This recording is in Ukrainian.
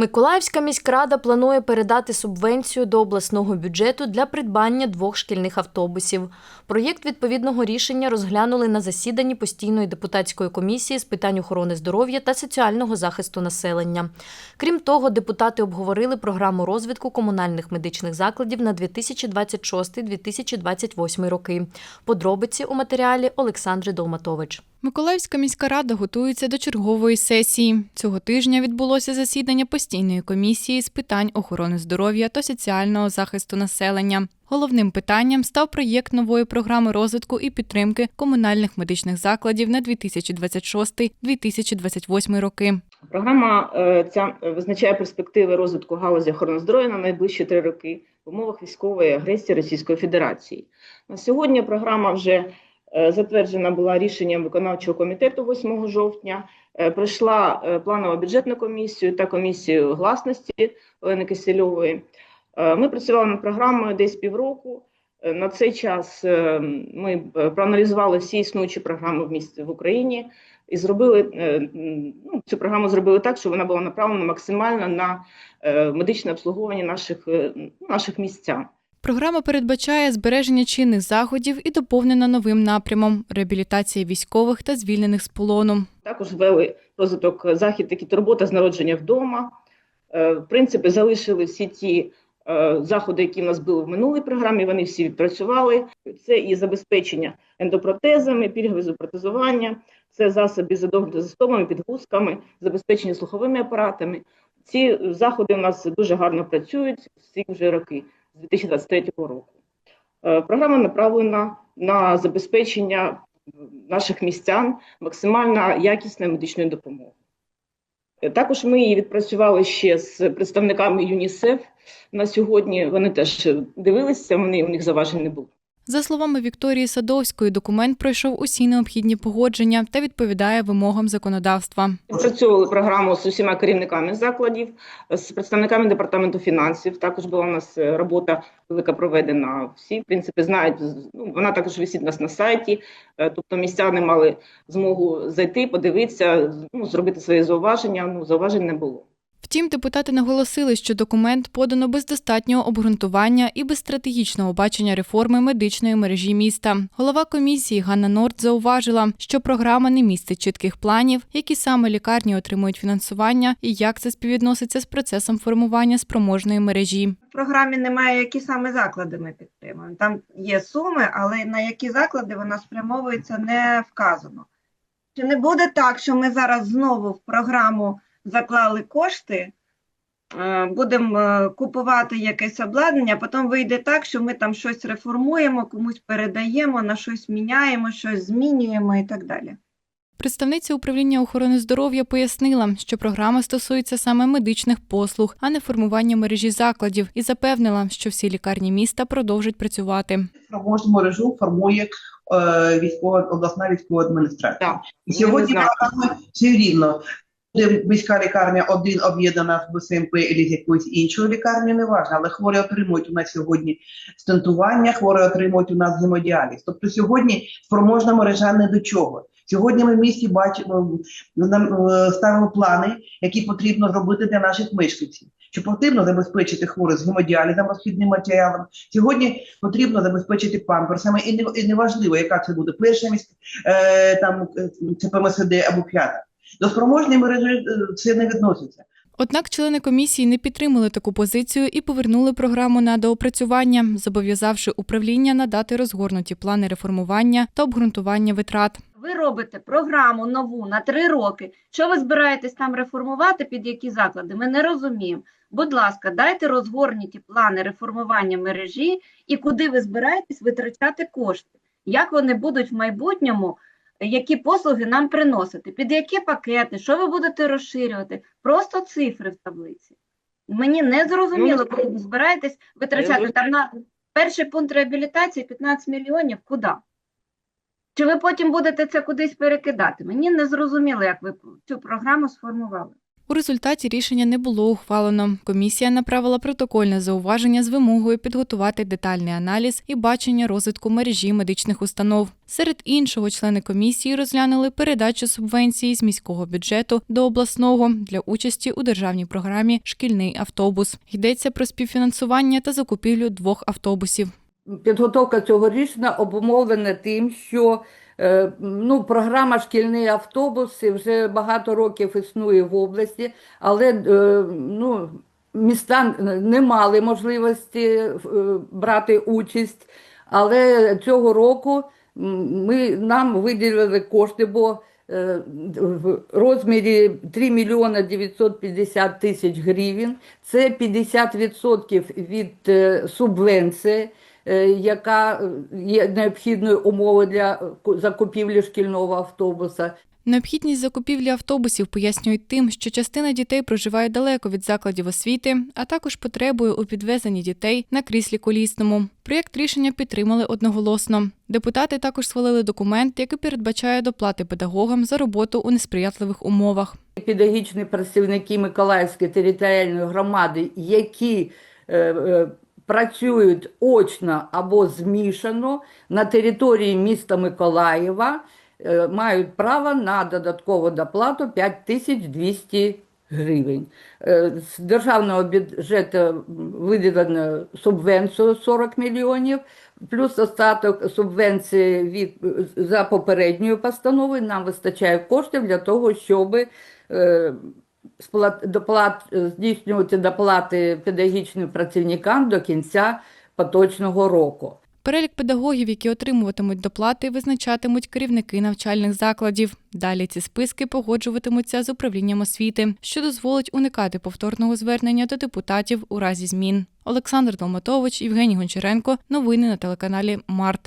Миколаївська міськрада планує передати субвенцію до обласного бюджету для придбання двох шкільних автобусів. Проєкт відповідного рішення розглянули на засіданні постійної депутатської комісії з питань охорони здоров'я та соціального захисту населення. Крім того, депутати обговорили програму розвитку комунальних медичних закладів на 2026-2028 роки. Подробиці у матеріалі Олександри Долматович. Миколаївська міська рада готується до чергової сесії. Цього тижня відбулося засідання постійної комісії з питань охорони здоров'я та соціального захисту населення. Головним питанням став проєкт нової програми розвитку і підтримки комунальних медичних закладів на 2026-2028 роки. Програма е, ця визначає перспективи розвитку галузі охорони здоров'я на найближчі три роки в умовах військової агресії Російської Федерації. На сьогодні програма вже е, затверджена була рішенням виконавчого комітету 8 жовтня. Е, Пройшла е, планову бюджетну комісію та комісію гласності Олени Кисельової. Е, Ми працювали над програмою десь півроку. Е, На цей час е, ми е, проаналізували всі існуючі програми в місті в Україні і зробили е, ну, цю програму зробили так, щоб вона була направлена максимально на е, медичне обслуговування наших, е, ну, наших містян. Програма передбачає збереження чинних заходів і доповнена новим напрямом реабілітація військових та звільнених з полону. Також ввели розвиток захід, такі турбота з народження вдома. Е, В принципі, залишили всі ті е, заходи, які в нас були в минулій програмі. Вони всі відпрацювали. Це і забезпечення ендопротезами, пільгове зопротезування, це засоби за доглядом підгузками, забезпечення слуховими апаратами. Ці заходи у нас дуже гарно працюють всі вже роки з 2023 року. Е, Програма направлена на забезпечення наших містян максимально якісною медичною допомогою. Е, Також ми її відпрацювали ще з представниками ЮНІСЕФ. На сьогодні вони теж дивилися, вони у них заважень не було. За словами Вікторії Садовської, документ пройшов усі необхідні погодження та відповідає вимогам законодавства. Відпрацьовували програму з усіма керівниками закладів, з представниками департаменту фінансів. Також була у нас е, робота велика проведена. Всі в принципі знають. Ну, вона також висить нас на сайті. Е, Тобто містяни мали змогу зайти, подивитися, ну, зробити свої зауваження. Ну зауважень не було. Втім, депутати наголосили, що документ подано без достатнього обґрунтування і без стратегічного бачення реформи медичної мережі міста. Голова комісії Ганна Норд зауважила, що програма не містить чітких планів, які саме лікарні отримують фінансування і як це співвідноситься з процесом формування спроможної мережі. В програмі немає, які саме заклади ми підтримуємо. Там є суми, але на які заклади вона спрямовується, не вказано. Чи не буде так, що ми зараз знову в програму заклали кошти, е, будемо е, купувати якесь обладнання, потім вийде так, що ми там щось реформуємо, комусь передаємо, на щось міняємо, щось змінюємо і так далі. Представниця управління охорони здоров'я пояснила, що програма стосується саме медичних послуг, а не формування мережі закладів, і запевнила, що всі лікарні міста продовжать працювати. спроможну мережу формує е, військова обласна військова адміністрація. Так. І сьогодні все рівно. Буде міська лікарня один об'єднана в БСМП або з якоюсь іншою лікарнею, не важливо, але хворі отримують у нас сьогодні стентування, хворі отримують у нас гемодіаліз. Тобто сьогодні спроможна мережа не до чого. Сьогодні ми в місті бачимо, е, ставимо плани, які потрібно зробити для наших мешканців. Що потрібно забезпечити хворих з гемодіалізом, розхідним матеріалом. Сьогодні потрібно забезпечити памперсами, і не, і не важливо, яка це буде перша міська е, там е, це ПМСД або п'ята. До спроможної мережі це не відноситься. Однак члени комісії не підтримали таку позицію і повернули програму на доопрацювання, зобов'язавши управління надати розгорнуті плани реформування та обґрунтування витрат. Ви робите програму нову на три роки. Що ви збираєтесь там реформувати, під які заклади? Ми не розуміємо. Будь ласка, дайте розгорнуті плани реформування мережі і куди ви збираєтесь витрачати кошти. Як вони будуть в майбутньому, які послуги нам приносити, під які пакети, що ви будете розширювати? Просто цифри в таблиці. Мені не зрозуміло, коли ви збираєтесь витрачати там на перший пункт реабілітації 15 мільйонів. Куди? Чи ви потім будете це кудись перекидати? Мені не зрозуміло, як ви цю програму сформували. У результаті рішення не було ухвалено. Комісія направила протокольне зауваження з вимогою підготувати детальний аналіз і бачення розвитку мережі медичних установ. Серед іншого, члени комісії розглянули передачу субвенції з міського бюджету до обласного для участі у державній програмі Шкільний автобус. Йдеться про співфінансування та закупівлю двох автобусів. Підготовка цього рішення обумовлена тим, що ну, програма шкільний автобус вже багато років існує в області, але е, ну, міста не мали можливості е, брати участь. Але цього року ми, нам виділили кошти, бо е, в розмірі 3 мільйона 950 тисяч гривень. Це 50% від е, субвенції, е, яка є необхідною умовою для е, закупівлі шкільного автобуса. Необхідність закупівлі автобусів пояснюють тим, що частина дітей проживає далеко від закладів освіти, а також потребує у підвезенні дітей на кріслі колісному. Проєкт рішення підтримали одноголосно. Депутати також схвалили документ, який передбачає доплати педагогам за роботу у несприятливих умовах. Педагогічні працівники Миколаївської територіальної громади, які е, е, працюють очно або змішано на території міста Миколаєва, е, мають право на додаткову доплату 5200 гривень. Е, З державного бюджету виділено субвенцію 40 мільйонів, плюс остаток субвенції від, за попередньою постановою. Нам вистачає коштів для того, щоб е, доплат, здійснювати доплати педагогічним працівникам до кінця поточного року. Перелік педагогів, які отримуватимуть доплати, визначатимуть керівники навчальних закладів. Далі ці списки погоджуватимуться з управлінням освіти, що дозволить уникати повторного звернення до депутатів у разі змін. Олександр Долматович, Євгеній Гончаренко. Новини на телеканалі Март.